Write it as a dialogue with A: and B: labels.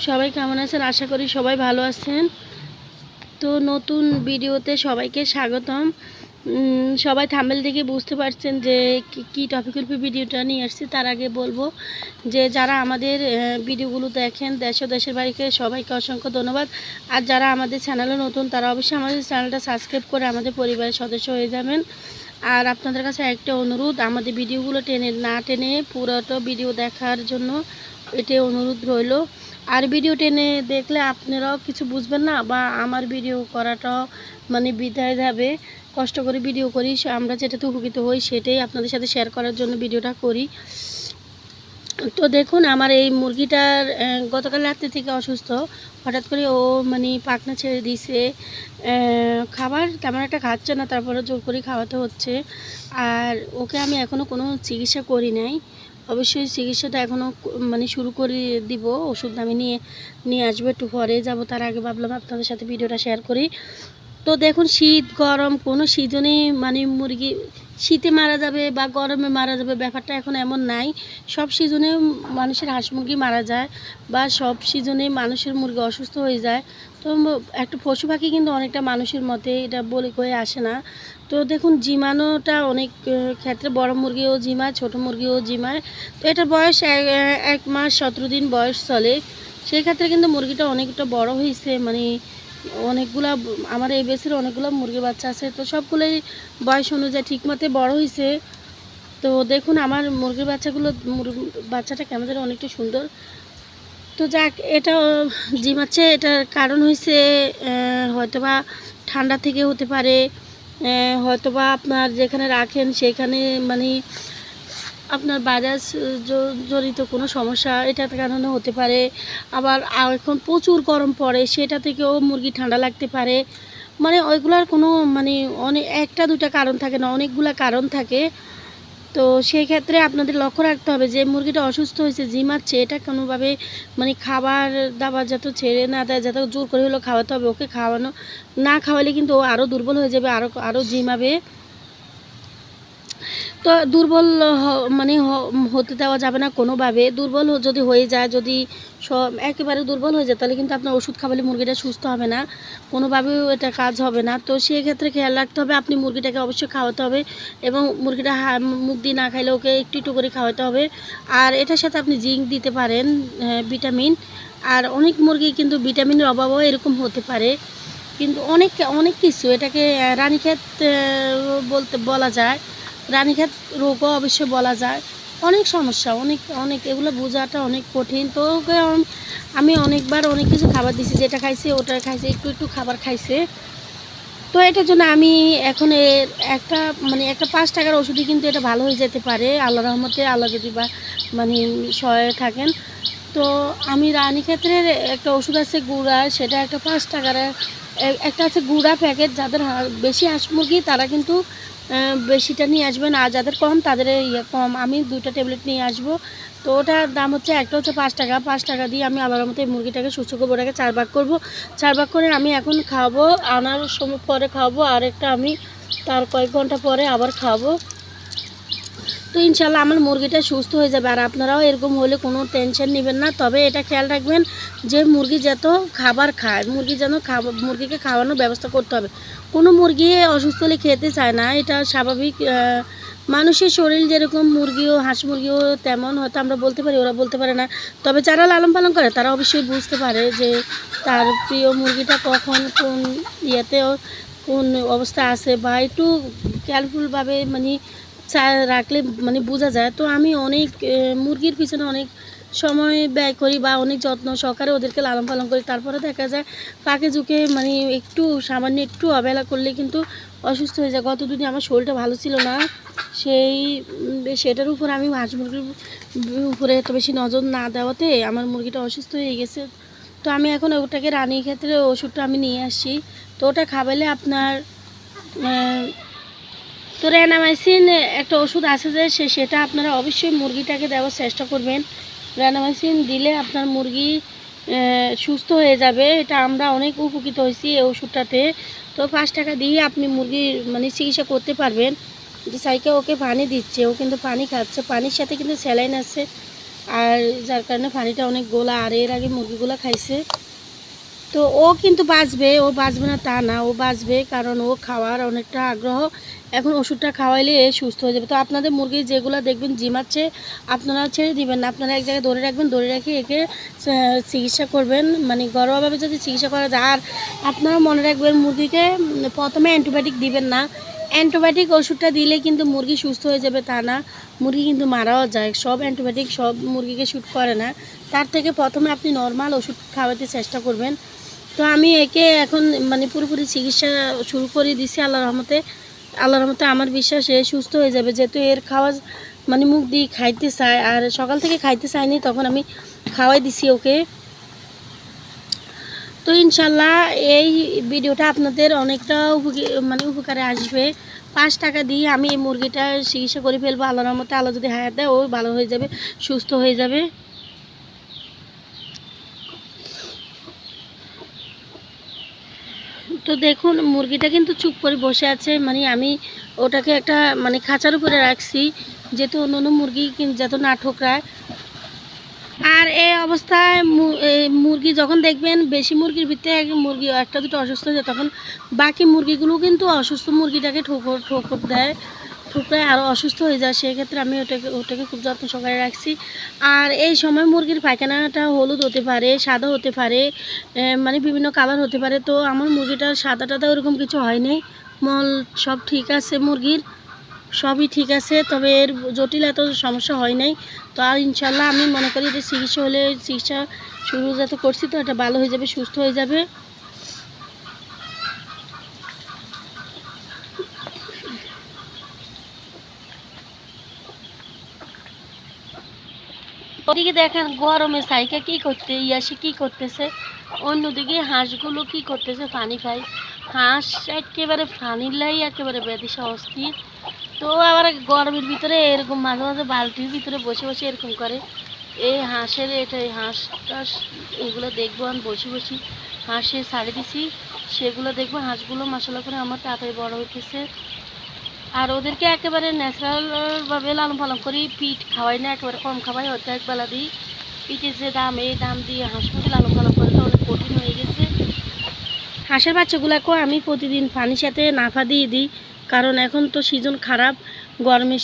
A: সবাই কেমন আছেন? আশা করি সবাই ভালো আছেন। তো নতুন ভিডিওতে সবাইকে স্বাগতম। সবাই থাম্বেল দেখে বুঝতে পারছেন যে কি- কি টপিকের উপর ভিডিওটা নিয়ে আসছি। তার আগে বলব যে যারা আমাদের ভিডিওগুলো দেখেন, দেশ ও দেশের বাড়িকে সবাইকে অসংখ্য ধন্যবাদ। আর যারা আমাদের চ্যানেলে নতুন, তারা অবশ্যই আমাদের চ্যানেলটা সাবস্ক্রাইব করে আমাদের পরিবারের সদস্য হয়ে যাবেন। আর আপনাদের কাছে একটা অনুরোধ, আমাদের ভিডিওগুলো টেনে, না টেনে পুরোটা ভিডিও দেখার জন্য এটাই অনুরোধ রইল। আর ভিডিও টেনে দেখলে আপনারাও কিছু বুঝবেন না, বা আমার ভিডিও করাটাও মানে বিদায় যাবে। কষ্ট করে ভিডিও করি, আমরা যেটাতে উপকৃত হই সেটাই আপনাদের সাথে শেয়ার করার জন্য ভিডিওটা করি। তো দেখুন, আমার এই মুরগিটার গতকাল রাত্রে থেকে অসুস্থ। হঠাৎ করে ও মানে পাখনা ছেড়ে দিছে। খাবার তেমন একটা খাচ্ছে না তারপরে জোর করে খাওয়াতে হচ্ছে। আর ওকে আমি এখনও কোনো চিকিৎসা করি নাই। অবশ্যই চিকিৎসাটা এখনও মানে শুরু করে দিব, ওষুধ আমি নিয়ে নিয়ে আসব, একটু পরে যাব, তার আগে ভাবলাম আপনাদের সাথে ভিডিওটা শেয়ার করি। তো দেখুন, শীত, গরম, কোনো সিজনে মানে মুরগি শীতে মারা যাবে বা গরমে মারা যাবে, ব্যাপারটা এখন এমন নাই। সব সিজনে মানুষের হাঁস মুরগি মারা যায় বা সব সিজনে মানুষের মুরগি অসুস্থ হয়ে যায়। তো একটা পশু পাখি কিন্তু অনেকটা মানুষের মতে এটা বলে কয়ে আসে না। তো দেখুন, জিমানোটা অনেক ক্ষেত্রে বড় মুরগিও জিমায়, ছোট মুরগিও জিমায়। তো এটা বয়স এক- মাস সতেরো দিন বয়স চলে। সেই ক্ষেত্রে কিন্তু মুরগিটা অনেকটা বড় হয়েছে মানে অনেকগুলা, আমার এই বেসের অনেকগুলো মুরগি বাচ্চা আছে। তো সবগুলোই বয়স অনুযায়ী ঠিক মতো বড় হয়েছে। তো দেখুন, আমার মুরগির বাচ্চাগুলো বাচ্চাটা কেমন যেন অনেকটা সুন্দর। তো যাক, এটা জিমাচ্ছে, এটার কারণ হয়েছে হয়তোবা ঠান্ডা থেকে হতে পারে। হয়তোবা আপনার যেখানে রাখেন সেখানে মানে আপনার বাজাজ জড়িত কোনো সমস্যা এটার কারণে হতে পারে। আবার এখন প্রচুর গরম পড়ে, সেটা থেকেও মুরগি ঠান্ডা লাগতে পারে। মানে ওইগুলার কোনো মানে অনেক একটা দুটা কারণ থাকে না, অনেকগুলা কারণ থাকে। তো সেই ক্ষেত্রে আপনাদের লক্ষ্য রাখতে হবে যে মুরগিটা অসুস্থ হয়েছে জিমাচ্ছে এটা কোনোভাবে মানে খাবার দাবার যাতে ছেড়ে না দেয়, যাতে জোর করে হলেও খাওয়াতে হবে, ওকে খাওয়ানো, না খাওয়ালে কিন্তু ও আরও দুর্বল হয়ে যাবে আরও আরও জিমাবে। তো দুর্বল মানে হতে দেওয়া যাবে না কোনোভাবে। দুর্বল যদি হয়ে যায় যদি সব একেবারে দুর্বল হয়ে যায় তাহলে কিন্তু আপনার ওষুধ খাওয়ালে মুরগিটা সুস্থ হবে না। কোনোভাবেও এটা কাজ হবে না। তো সেই ক্ষেত্রে খেয়াল রাখতে হবে আপনি মুরগিটাকে অবশ্যই খাওয়াতে হবে এবং মুরগিটা মুখ দিয়ে না খাইলে ওকে একটু একটু করে খাওয়াতে হবে। আর এটার সাথে আপনি জিঙ্ক দিতে পারেন আহ, ভিটামিন। আর অনেক মুরগি কিন্তু ভিটামিনের অভাবও এরকম হতে পারে। কিন্তু অনেক অনেক কিছু এটাকে রানীক্ষেত বলতে বলা যায়। রানীক্ষেত রোগও অবশ্য বলা যায়। অনেক সমস্যা, অনেক অনেক, এগুলো বোঝাটা অনেক কঠিন। তো ওকে আমি অনেকবার অনেক কিছু খাবার দিছি, যেটা খাইছে ওটা খাইছে, একটু একটু খাবার খাইছে। তো এটার জন্য আমি এখন একটা মানে একটা পাঁচ টাকার ওষুধই কিন্তু এটা ভালো হয়ে যেতে পারে। আল্লাহ রহমতে আল্লাহ যদি বা মানে সহায় থাকেন। তো আমি রানী ক্ষেত্রের একটা ওষুধ আছে গুঁড়া, সেটা একটা পাঁচ টাকার একটা আছে গুঁড়া প্যাকেট, যাদের বেশি হাঁস মুরগি, তারা কিন্তু বেশিটা নিয়ে আসবেন আর যাদের কম, তাদের ইয়ে কম। আমি দুইটা ট্যাবলেট নিয়ে আসব। তো ওটার দাম হচ্ছে, একটা হচ্ছে পাঁচ টাকা। পাঁচ টাকা দিয়ে আমি আবার মতো এই মুরগিটাকে সুস্থ করব, ওটাকে চার ভাগ করব। চার ভাগ করে আমি এখন খাওয়াবো আনার সময় পরে খাওয়াবো আর একটা আমি তার কয়েক ঘণ্টা পরে আবার খাওয়াবো। তো ইনশাল্লাহ আমার মুরগিটা সুস্থ হয়ে যাবে। আর আপনারাও এরকম হলে কোনো টেনশন নেবেন না। তবে এটা খেয়াল রাখবেন যে মুরগি যত খাবার খায়, মুরগি যেন খাবার মুরগিকে খাওয়ানোর ব্যবস্থা করতে হবে। কোনো মুরগি অসুস্থ হলে খেতে চায় না। এটা স্বাভাবিক মানুষের শরীর যেরকম মুরগিও, হাঁস মুরগিও তেমন হয়তো আমরা বলতে পারি, ওরা বলতে পারে না। তবে যারা লালন পালন করে, তারা অবশ্যই বুঝতে পারে যে তার প্রিয় মুরগিটা কখন কোন ইয়েতেও কোন অবস্থা আছে বা একটু কেয়ারফুলভাবে মানে চা রাখলে মানে বোঝা যায়। তো আমি অনেক মুরগির পিছনে অনেক সময় ব্যয় করি বা অনেক যত্ন সহকারে ওদেরকে লালন পালন করি। তারপরে দেখা যায় পাকে ঝুঁকে মানে একটু সামান্য একটু অবহেলা করলে কিন্তু অসুস্থ হয়ে যায়। গত দুদিন আমার শরীরটা ভালো ছিল না। সেই সেটার উপর আমি হাঁস মুরগির উপরে এত বেশি নজর না দেওয়াতে আমার মুরগিটা অসুস্থ হয়ে গেছে। তো আমি এখন ওটাকে রানীর ক্ষেত্রে ওষুধটা আমি নিয়ে আসছি। তো ওটা খাওয়ালে আপনার তো র্যানামাইসিন একটা ওষুধ আছে যে, সে সেটা আপনারা অবশ্যই মুরগিটাকে দেওয়ার চেষ্টা করবেন। র্যানামাইসিন দিলে আপনার মুরগি সুস্থ হয়ে যাবে। এটা আমরা অনেক উপকৃত হয়েছি এই ওষুধটাতে। তো পাঁচ টাকা দিয়ে আপনি মুরগির মানে চিকিৎসা করতে পারবেন। যে সাইকে ওকে পানি দিচ্ছে, ও কিন্তু পানি খাচ্ছে। পানির সাথে কিন্তু স্যালাইন আছে। আর যার কারণে পানিটা অনেক গোলা, আর এর আগে মুরগিগুলো খাইছে। তো ও কিন্তু বাঁচবে, ও বাঁচবে না তা না, ও বাঁচবে কারণ ও খাওয়ার অনেকটা আগ্রহ। এখন ওষুধটা খাওয়াইলে সুস্থ হয়ে যাবে। তো আপনাদের মুরগি যেগুলো দেখবেন জিমাচ্ছে আপনারা ছেড়ে দিবেন না। আপনারা এক জায়গায় ধরে রাখবেন, ধরে রেখে একে চিকিৎসা করবেন। মানে ঘরোয়াভাবে যদি চিকিৎসা করা যায়, আর আপনারা মনে রাখবেন মুরগিকে প্রথমে অ্যান্টিবায়োটিক দিবেন না। অ্যান্টিবায়োটিক ওষুধটা দিলে কিন্তু মুরগি সুস্থ হয়ে যাবে তা না। মুরগি কিন্তু মারাও যায়। সব অ্যান্টিবায়োটিক, সব মুরগিকে শ্যুট করে না। তার থেকে প্রথমে আপনি নর্মাল ওষুধ খাওয়াতে চেষ্টা করবেন। তো আমি একে এখন মানে পুরোপুরি চিকিৎসা শুরু করে দিছি আল্লাহ রহমতে। আল্লাহ রহমতে আমার বিশ্বাস এ সুস্থ হয়ে যাবে। যেহেতু এর খাওয়া মানে মুখ দিয়ে খাইতে চায়, আর সকাল থেকে খাইতে চায়নি, তখন আমি খাওয়াই দিছি ওকে। তো ইনশাল্লাহ এই ভিডিওটা আপনাদের অনেকটা মানে উপকারে আসবে। পাঁচ টাকা দিয়ে আমি এই মুরগিটা চিকিৎসা করে ফেলব, আল্লাহর রহমতে। আল্লাহ যদি হায়াত দেয়, ও ভালো হয়ে যাবে, সুস্থ হয়ে যাবে। তো দেখুন, মুরগিটা কিন্তু চুপ করে বসে আছে। মানে আমি ওটাকে একটা মানে খাঁচার উপরে রাখছি, যেহেতু অন্য অন্য মুরগি যাতে না ঠোকরায় আর এই অবস্থায় মুরগি যখন দেখবেন বেশি মুরগির ভিতরে মুরগি, একটা দুটো অসুস্থ হয়ে যায়, তখন বাকি মুরগিগুলো কিন্তু অসুস্থ মুরগিটাকে ঠোকর ঠোকর দেয় ঠোকরায় আরও অসুস্থ হয়ে যায়। সেক্ষেত্রে আমি ওটাকে ওটাকে খুব যত্ন সহকারে রাখছি। আর এই সময় মুরগির পায়খানাটা হলুদ হতে পারে, সাদা হতে পারে মানে বিভিন্ন কালার হতে পারে। তো আমার মুরগিটার সাদা টাদা ওরকম কিছু হয়নি। মল সব ঠিক আছে মুরগির। সবই ঠিক আছে, তবে এর জটিল এত সমস্যা হয় নাই। তো আর ইনশাল্লাহ আমি মনে করি যে চিকিৎসা হলে চিকিৎসা শুরু যাতে করছি, তো এটা ভালো হয়ে যাবে, সুস্থ হয়ে যাবে। ওদিকে দেখেন, গরমে সাইকা কি করতে, ইয়াসি কি করতেছে? অন্যদিকে হাঁসগুলো কি করতেছে পানি খায় হাঁস একেবারে পানির লাই, একেবারে বেদিসা অস্থির। তো আবার গরমের ভিতরে এরকম মাঝে মাঝে বালতির ভিতরে বসে বসে এরকম করে। এই হাঁসের এটা, এই হাঁস টাস এগুলো দেখব আমি বসে বসে। হাঁসে ছাড়ে দিছি, সেগুলো দেখব, হাঁসগুলো মশলা করে আমার তাড়াতাড়ি বড় হইতেছে আর ওদেরকে একেবারে ন্যাচারালভাবে লালন পালন করি, পিঠ খাওয়াই না, একেবারে কম খাওয়াই হয়তো একবেলা দিই। পিঠের যে দাম, এই দাম দিয়ে হাঁস মুরগি লালন পালন করাটা অনেক কঠিন হয়ে গেছে। হাঁসের বাচ্চাগুলোকেও আমি প্রতিদিন পানির সাথে নাফা দিয়ে দিই। কারণ এখন তো সিজন খারাপ গরমের